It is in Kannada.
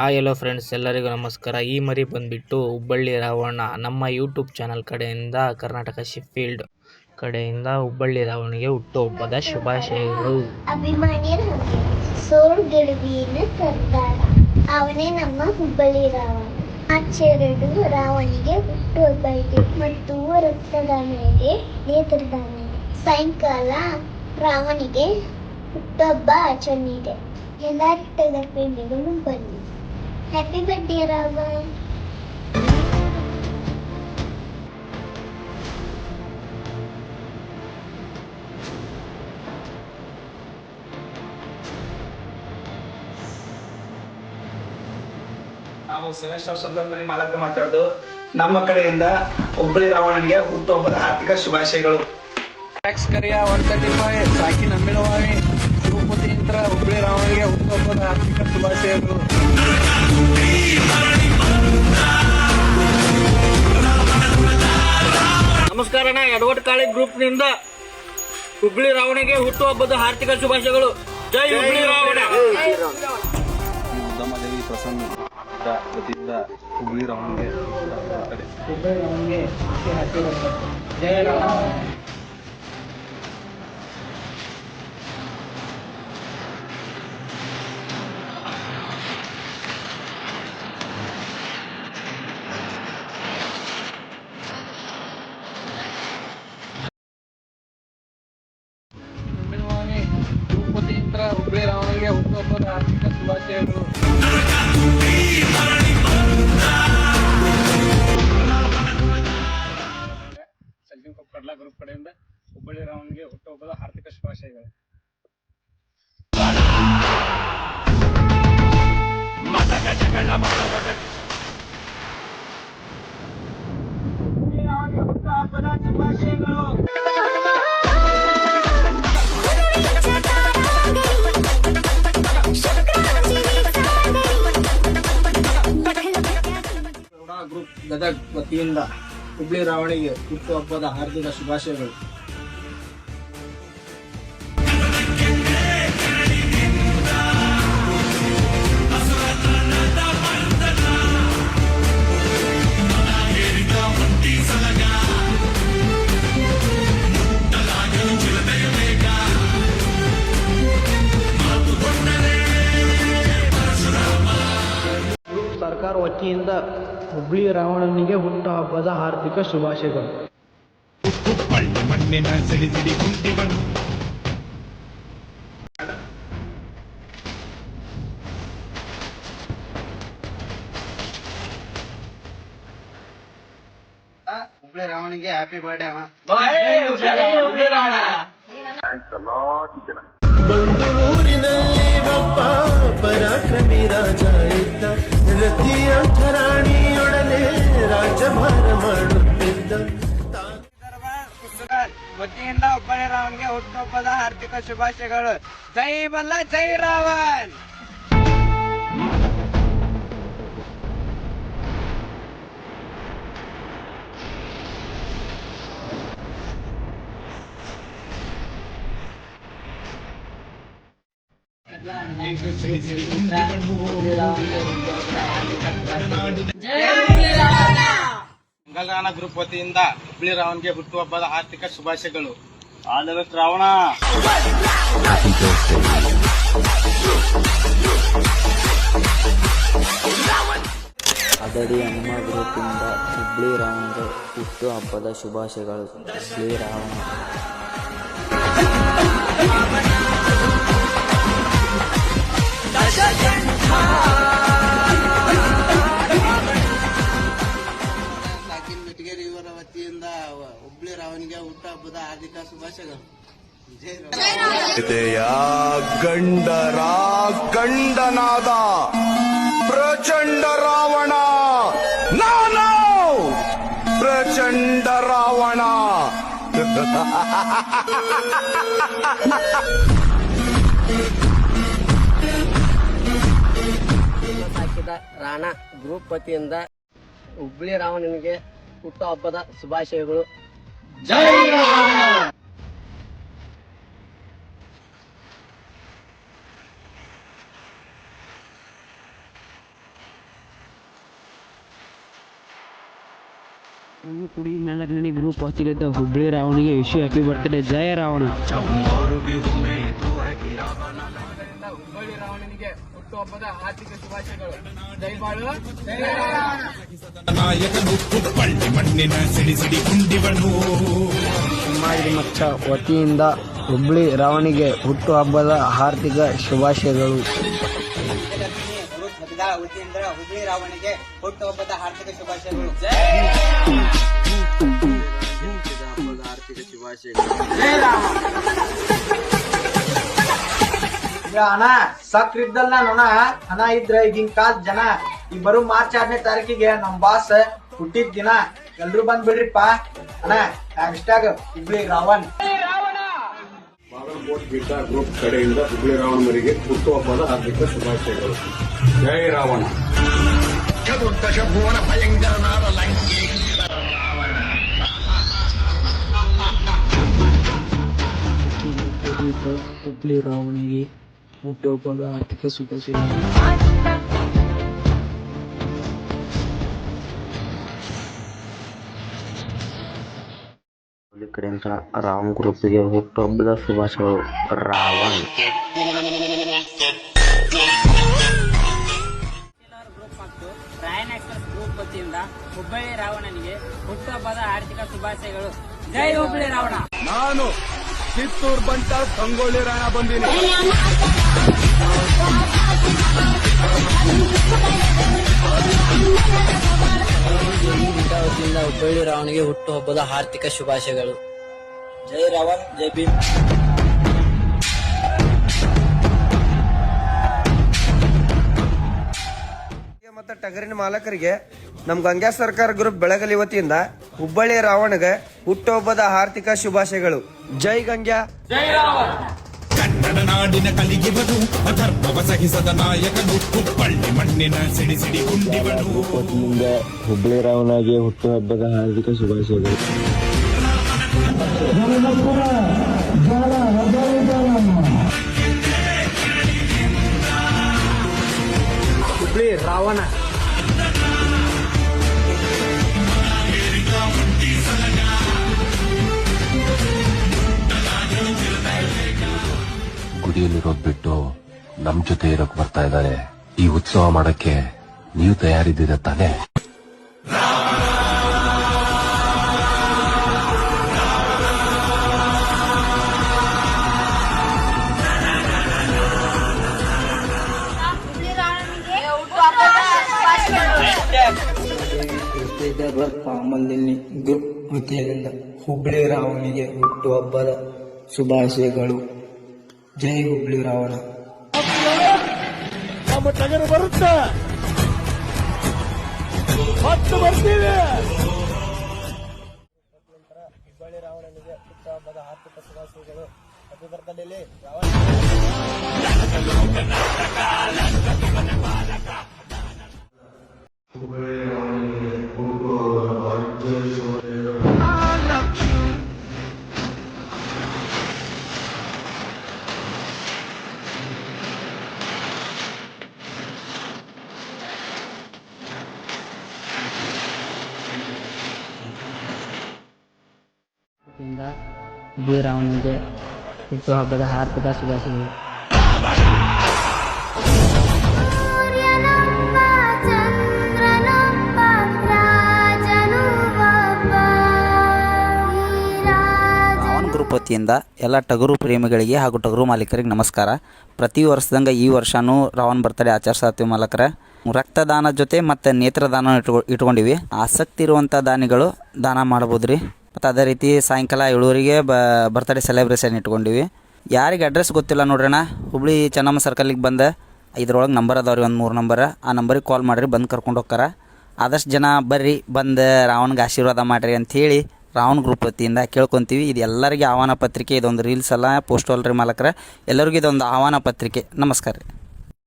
ಹಾಯ್ ಎಲ್ಲೋ ಫ್ರೆಂಡ್ಸ್ ಎಲ್ಲರಿಗೂ ನಮಸ್ಕಾರ. ಈ ಮರಿ ಬಂದ್ಬಿಟ್ಟು ಹುಬ್ಬಳ್ಳಿ ರಾವಣ ನಮ್ಮ ಯೂಟ್ಯೂಬ್ ಚಾನಲ್ ಕಡೆಯಿಂದ, ಕರ್ನಾಟಕ ಶಿಫೀಲ್ಡ್ ಕಡೆಯಿಂದ ಹುಬ್ಬಳ್ಳಿ ರಾವಣಿಗೆ ಹುಟ್ಟುಹಬ್ಬದ ಶುಭಾಶಯಗಳು. ಅಭಿಮಾನಿಯರ ಸೋಳು ಗೆಲುವಿನ ಸರ್ದಾರ ಅವನೇ ನಮ್ಮ ಹುಬ್ಬಳ್ಳಿ ರಾವಣ. ಆಚೆರಡು ರಾವಣಿಗೆ ಹುಟ್ಟುಹಬ್ಬ ಇದೆ. ಮತ್ತು ರಕ್ತದಾನಿಗೆ ನೇತ್ರದಾನ ಸಾಯಂಕಾಲ ರಾವಣಿಗೆ ಹುಟ್ಟುಹಬ್ಬ ಆಚರಣೆ ಇದೆ. ಎಲ್ಲ ಪ್ರೇಮಿಗಳು ಬನ್ನಿ. ಹ್ಯಾಪಿ ಬರ್ಡೇ ರಾವ ನಾವು ಸೆಮಿಸ್ಟರ್ ಸಂದರ್ಭದಲ್ಲಿ ಮಾಲಕ ಮಾತಾಡೋದು ನಮ್ಮ ಕಡೆಯಿಂದ ಹುಬ್ಬಳ್ಳಿ ರಾವಣನಿಗೆ ಹುಟ್ಟುಹಬ್ಬದ ಆರ್ಥಿಕ ಶುಭಾಶಯಗಳು. ಟ್ಯಾಕ್ಸ್ ಕರಿಯ ಒನ್ ತರ್ಟಿ ಫೈವ್ ಸಾಕಿ ನಂಬಿನವಾಮಿ ತಿರುಪತಿ ಯಂತ್ರ ಹುಬ್ಬಳ್ಳಿ ರಾಮನಿಗೆ ಹುಟ್ಟುಹಬ್ಬದ ಆರ್ಥಿಕ ಶುಭಾಶಯಗಳು ನಮಸ್ಕಾರ ಅಣ್ಣ. ಎಡವಟ್ ಕಾಳಿ ಗ್ರೂಪ್ನಿಂದ ಹುಬ್ಳಿ ರಾವಣಿಗೆ ಹುಟ್ಟುಹಬ್ಬದ ಆರ್ಥಿಕ ಶುಭಾಶಯಗಳು. ಜೈ ಹುಬ್ಳಿ ರಾವಣ. ಉದ್ದಮದೇವಿ ಪ್ರಸನ್ನ ವತಿಯಿಂದ ಹುಬ್ಬಳ್ಳಿ ರಾವಣಿಗೆ ಹುಬ್ಬಳ್ಳಿ ಜಯ ರಾಮ. ಸಜ್ಜನ್ ಕೊಪ್ಪಡ್ಲ ಗ್ರೂಪ್ ಕಡೆಯಿಂದ ಹುಬ್ಬಳ್ಳಿ ರಾವಣಿಗೆ ಹುಟ್ಟುಹಬ್ಬದ ಆರ್ಥಿಕ ಶುಭಾಶಯಗಳು. ಗ್ರೂಪ್ ಗದಗ್ ವತಿಯಿಂದ ಹುಬ್ಳಿ ರಾವಣಿಗೆ ಹುಟ್ಟುಹಬ್ಬದ ಹಾರ್ದಿಕ ಶುಭಾಶಯಗಳು. ಸರ್ಕಾರ ವತಿಯಿಂದ ಹುಬ್ಳಿ ರಾವಣನಿಗೆ ಹುಟ್ಟುಹಬ್ಬದ ಹಾರ್ದಿಕ ಶುಭಾಶಯಗಳು. ಮಣ್ಣಿನ ಹುಬ್ಳಿ ರಾವಣಿಗೆ ಹ್ಯಾಪಿ ಬರ್ಡೇ ಅಮ್ಮ. ಬಂದೂರಿನಲ್ಲಿ ಒಬ್ಬ ಪರಾಕ್ರಮಿ ರಾಜ ಇದ್ದ ರತಿಯ ಠರಾಣಿಯೊಡನೆ ರಾಜಭಾರ ಮಾಡುತ್ತಿದ್ದ ವತಿಯಿಂದ ಹುಬ್ಬಳ್ಳಿ ರಾವಣ್ಗೆ ಹುಟ್ಟುಹಬ್ಬದ ಆರ್ಥಿಕ ಶುಭಾಶಯಗಳು ಜೈ ಬಲ್ಲ ಜೈ ರಾವಣ್ ಮಂಗಲಗಾನ ಗ್ರೂಪ್ ವತಿಯಿಂದ ಹುಬ್ಳಿ ರಾವಣ್ಗೆ ಹುಟ್ಟುಹಬ್ಬದ ಆರ್ಥಿಕ ಶುಭಾಶಯಗಳು. ಆದರೆ ರಾವಣ ಅದಡಿ ಹನುಮ ಗ್ರೂಪಿಂದ ಹುಬ್ಳಿ ರಾವಣಗೆ ಹುಟ್ಟುಹಬ್ಬದ ಶುಭಾಶಯಗಳು. ಹುಬ್ಳಿ ರಾವಣ. ಸಾಕಿನ್ ಮಿಟ್ಗೇರಿ ಇವರ ವತಿಯಿಂದ ಹುಬ್ಳಿ ರಾವಣಿಗೆ ಹುಟ್ಟುಹಬ್ಬದ ಹಾರ್ದಿಕ ಶುಭಾಶಯಗಳು. ಗಂಡರ ಗಂಡನಾದ ಪ್ರಚಂಡ ರಾವಣ. ನಾನು ಪ್ರಚಂಡ ರಾವಣ. ರಾಣಾ ಗ್ರೂಪ್ ವತಿಯಿಂದ ಹುಬ್ಳಿ ರಾಮನಿಗೆ ಹುಟ್ಟುಹಬ್ಬದ ಶುಭಾಶಯಗಳು. ಕುಡಿ ನಲ್ಲದಲ್ಲಿ ಗ್ರೂಪ್ ಹಚ್ಚಿದ್ದ ಹುಬ್ಳಿ ರಾವಣಿಗೆ ವಿಶ್ವ ಹ್ಯಾಪಿ ಬರ್ತ್ಡೇ ಜಯ ರಾವಣ. ಹುಬ್ಬಳ್ಳಿ ರಾವಣನಿಗೆ ಹುಟ್ಟುಹಬ್ಬದ ಆರ್ಥಿಕ ಶುಭಾಶಯಗಳು. ಜೈ ಬಾಳು ನಾಯಕನು ಕುಪ್ಪಳ್ಳಿ ಮಣ್ಣಿನ ಸಿಡಿ ಸಿಡಿ ಕುಂಡಿವನು ಸಮಾಜ ಮಚ್ಚ ವತಿಯಿಂದ ಹುಬ್ಳಿ ರಾವಣಿಗೆ ಹುಟ್ಟುಹಬ್ಬದ ಹಾರ್ದಿಕ ಶುಭಾಶಯಗಳು. ವತಿಯಿಂದ ಹುಬ್ಬಳ್ಳಿ ರಾವಣಿಗೆ ಹುಟ್ಟುಹಬ್ಬದ ಆರ್ಥಿಕ ಶುಭಾಶಯಗಳು ಹಣ ಸಕ್ರ ಇದ್ದಲ್ಲ ನೋಣ ಹಣ. ಇದ್ರ ಈಗಿನ ಕಾಲ ಜನ ಈ ಬರು ಮಾರ್ಚ್ ಆರನೇ ತಾರೀಕಿಗೆ ನಮ್ ಬಾಸ್ ಹುಟ್ಟಿದ ದಿನ ಎಲ್ರು ಬಂದ್ ಬಿಡ್ರಿಪ್ಪ ಅಣ್ಣ ಹ್ಯಾಶ್ಟ್ಯಾಗ್ ಹುಬ್ಳಿ ರಾವಣ್. ಬಾಗಲಕೋಟ್ ಗೀತ ಗ್ರೂಪ್ ಕಡೆಯಿಂದ ಹುಬ್ಳಿ ರಾವಣರಿಗೆ ಹುಟ್ಟುಹಬ್ಬದ ಹಾರ್ದಿಕ ಶುಭಾಶಯಗಳು. ಜೈ ರಾವಣ. ಚತುರ್ದಶ ಭುವನ ಭಯಂಕರನಾದ ಲಂಕೆ. ಹುಬ್ಳಿ ರಾವಣಿಗೆ ಹುಟ್ಟುಹಬ್ಬದ ಆರ್ಥಿಕ ಶುಭಾಶಯ ಹುಬ್ಳಿ ಕಡೆಯಿಂದ ರಾಮ್ ಗ್ರೂಪ್ಗೆ ಹುಟ್ಟುಹಬ್ಬದ ಶುಭಾಶಯಗಳು. ರಾವಣ್. ಗ್ರೂಪ್ ಮತ್ತು ರಾಯನ್ ಎಕ್ಸ್ಪ್ರೆಸ್ ಗ್ರೂಪ್ ವತಿಯಿಂದ ಹುಬ್ಬಳ್ಳಿ ರಾವಣನಿಗೆ ಹುಟ್ಟುಹಬ್ಬದ ಆರ್ಥಿಕ ಶುಭಾಶಯಗಳು. ಜೈ ಹುಬ್ಬಳ್ಳಿ ರಾವಣ. ನಾನು ಕಿತ್ತೂರ್ ಬಂಟ ಸಂಗೊಳ್ಳಿ ರಾಣ ಬಂದೀನಿ. ವತಿಯಿಂದ ಹುಬ್ಬಳ್ಳಿ ರಾವಣಿಗೆ ಹುಟ್ಟುಹಬ್ಬದ ಆರ್ಥಿಕ ಶುಭಾಶಯಗಳು. ಜೈ ರಾವಣ್ ಜೈ ಭೀಮ್. ಮತ್ತು ಟಗರಿನ ಮಾಲಕರಿಗೆ ನಮ್ಮ ಗಂಗಾ ಸರ್ಕಾರ ಗ್ರೂಪ್ ಬೆಳಗಲಿ ವತಿಯಿಂದ ಹುಬ್ಬಳ್ಳಿ ರಾವಣಗೆ ಹುಟ್ಟುಹಬ್ಬದ ಆರ್ಥಿಕ ಶುಭಾಶಯಗಳು. ಜೈ ಗಂಗ್ಯಾ. ಕನ್ನಡ ನಾಡಿನ ಕಲಿಗಿವನು ಅಧರ್ಮವ ಸಹಿಸದ ನಾಯಕನು ಹುಬ್ಬಳ್ಳಿ ಮಣ್ಣಿನ ಸಿಡಿ ಸಿಡಿ ಗುಂಡಿವನು. ಹುಬ್ಬಳ್ಳಿ ರಾವಣಗೆ ಹುಟ್ಟುಹಬ್ಬದ ಹಾರ್ದಿಕ ಶುಭಾಶಯಗಳು. ಹುಬ್ಬಳ್ಳಿ ರಾವಣ. ಗುಡಿಯಲ್ಲಿರೋದ್ ಬಿಟ್ಟು ನಮ್ ಜೊತೆ ಇರೋಕ್ ಬರ್ತಾ ಇದ್ದಾರೆ ಈ ಉತ್ಸವ ಮಾಡಕ್ಕೆ ನೀವು ತಯಾರಿದ್ದೀರ ತಾನೆ? ಮಲ್ಲಿನಿ ಗ್ರೂಪ್ ವತಿಯಿಂದ ಹುಬ್ಳಿ ರಾವಣಿಗೆ ಹುಟ್ಟುಹಬ್ಬದ ಶುಭಾಶಯಗಳು. ಜೈ ಹುಬ್ಳಿ ರಾವಣ. ನಮ್ಮ ಟಗರು ಬರುತ್ತೆ. ಹತ್ತು ಬರ್ತೀವಿ. ಹುಬ್ಬಳ್ಳಿ ರಾವಣನಿಗೆ ಪುಟ್ಟ ಹಬ್ಬದ ಆರ್ಥಿಕ ಶುಭಾಶಯಗಳು. ಸೂರ್ಯನೊಬ್ಬ ಚಂದ್ರನೊಬ್ಬ ರಾಜನು ಬೀರಾವನಿಗೆ ಹುಟ್ಟುಹಬ್ಬದ ಹಾರ್ದಿಕ ರಾವಣ್ ಪತಿಯಿಂದ ವತಿಯಿಂದ ಎಲ್ಲ ಟಗರು ಪ್ರೇಮಿಗಳಿಗೆ ಹಾಗೂ ಟಗರು ಮಾಲೀಕರಿಗೆ ನಮಸ್ಕಾರ. ಪ್ರತಿ ವರ್ಷದಂಗೆ ಈ ವರ್ಷನೂ ರಾವಣ್ ಬರ್ತಡೇ ಆಚರಿಸತ್ತೀವಿ ಮಾಲಕರ. ರಕ್ತದಾನ ಜೊತೆ ಮತ್ತು ನೇತ್ರದಾನ ಇಟ್ಕೊ ಇಟ್ಕೊಂಡಿವಿ. ಆಸಕ್ತಿ ಇರುವಂಥ ದಾನಿಗಳು ದಾನ ಮಾಡ್ಬೋದು ರೀ ಮತ್ತು ಅದೇ ರೀತಿ ಸಾಯಂಕಾಲ ಏಳುವರೆಗೆ ಬರ್ತಡೇ ಸೆಲೆಬ್ರೇಷನ್ ಇಟ್ಕೊಂಡಿವಿ. ಯಾರಿಗೆ ಅಡ್ರೆಸ್ ಗೊತ್ತಿಲ್ಲ ನೋಡ್ರಣ್ಣ ಹುಬ್ಳಿ ಚೆನ್ನಮ್ಮ ಸರ್ಕಲಿಗೆ ಬಂದ ಇದ್ರೊಳಗೆ ನಂಬರ್ ಅದಾವ ರೀ ಒಂದು ಮೂರು ನಂಬರ್ ಆ ನಂಬರಿಗೆ ಕಾಲ್ ಮಾಡಿರಿ, ಬಂದು ಕರ್ಕೊಂಡು ಹೋಗ್ತಾರ. ಆದಷ್ಟು ಜನ ಬರ್ರಿ, ಬಂದು ರಾವಣ್ಗೆ ಆಶೀರ್ವಾದ ಮಾಡಿರಿ ಅಂಥೇಳಿ ರಾವಣ್ ಗ್ರೂಪ್ ವತಿಯಿಂದ ಕೇಳ್ಕೊತೀವಿ. ಇದು ಎಲ್ಲರಿಗೆ ಆಹ್ವಾನ ಪತ್ರಿಕೆ, ಇದೊಂದು ರೀಲ್ಸ್ ಅಲ್ಲ ಪೋಸ್ಟ್ ಅಲ್ರಿ ಮಾಲಕರ. ಎಲ್ಲರಿಗೂ ಇದೊಂದು ಆಹ್ವಾನ ಪತ್ರಿಕೆ. ನಮಸ್ಕಾರ ರೀ.